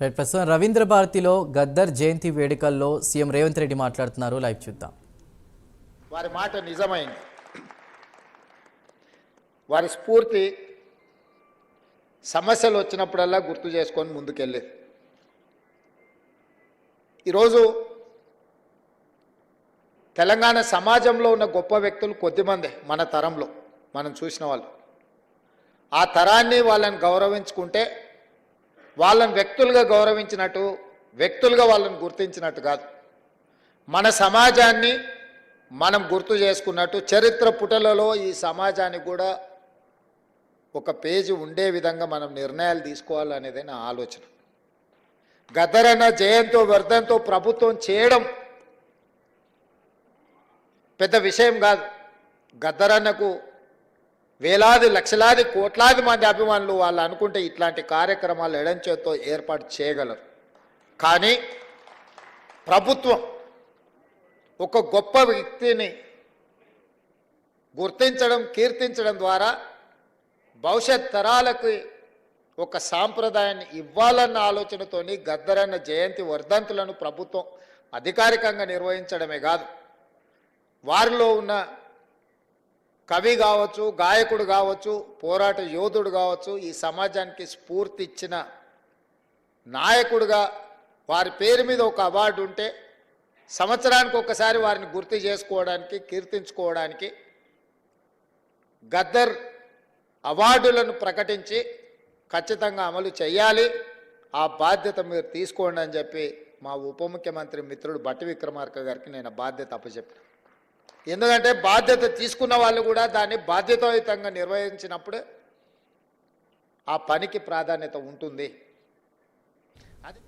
Right ప్రస్తుతం రవీంద్ర భారతిలో గద్దర్ జయంతి వేడుకల్లో సీఎం రేవంత్ రెడ్డి మాట్లాడుతున్నారు. లైవ్ చూద్దాం. వారి మాట నిజమైంది. వారి స్ఫూర్తి సమస్యలు వచ్చినప్పుడల్లా గుర్తు చేసుకొని ముందుకెళ్ళేది. ఈరోజు తెలంగాణ సమాజంలో ఉన్న గొప్ప వ్యక్తులు కొద్దిమంది మన తరంలో మనం చూసిన వాళ్ళు. ఆ తరాన్ని వాళ్ళని గౌరవించుకుంటే వాళ్ళని వ్యక్తులుగా గౌరవించినట్టు వ్యక్తులుగా వాళ్ళని గుర్తించినట్టు కాదు. మన సమాజాన్ని మనం గుర్తు చేసుకున్నట్టు చరిత్ర పుటలలో ఈ సమాజానికి కూడా ఒక పేజీ ఉండే విధంగా మనం నిర్ణయాలు తీసుకోవాలనేదే నా ఆలోచన. గద్దరన్న జయంతో వ్యర్థంతో ప్రభుత్వం చేయడం పెద్ద విషయం కాదు. గద్దరన్నకు వేలాది లక్షలాది కోట్లాది మంది అభిమానులు వాళ్ళు అనుకుంటే ఇట్లాంటి కార్యక్రమాలు ఎడంచేతో ఏర్పాటు చేయగలరు. కానీ ప్రభుత్వం ఒక గొప్ప వ్యక్తిని గుర్తించడం కీర్తించడం ద్వారా భవిష్యత్ తరాలకు ఒక సాంప్రదాయాన్ని ఇవ్వాలన్న ఆలోచనతోని గద్దరన్న జయంతి వర్ధంతులను ప్రభుత్వం అధికారికంగా నిర్వహించడమే కాదు. వారిలో ఉన్న కవి కావచ్చు గాయకుడు కావచ్చు పోరాట యోధుడు కావచ్చు ఈ సమాజానికి స్ఫూర్తి ఇచ్చిన నాయకుడుగా వారి పేరు మీద ఒక అవార్డు ఉంటే సంవత్సరానికి ఒకసారి వారిని గుర్తు చేసుకోవడానికి కీర్తించుకోవడానికి గద్దర్ అవార్డులను ప్రకటించి ఖచ్చితంగా అమలు చేయాలి. ఆ బాధ్యత మీరు తీసుకోండి అని చెప్పి మా ఉప ముఖ్యమంత్రి మిత్రుడు బట్టి విక్రమార్క గారికి నేను బాధ్యత అప్పచెప్పాను. ఎందుకంటే బాధ్యత తీసుకున్న వాళ్ళు కూడా దాన్ని బాధ్యతాయుతంగా నిర్వహించినప్పుడే ఆ పనికి ప్రాధాన్యత ఉంటుంది. అది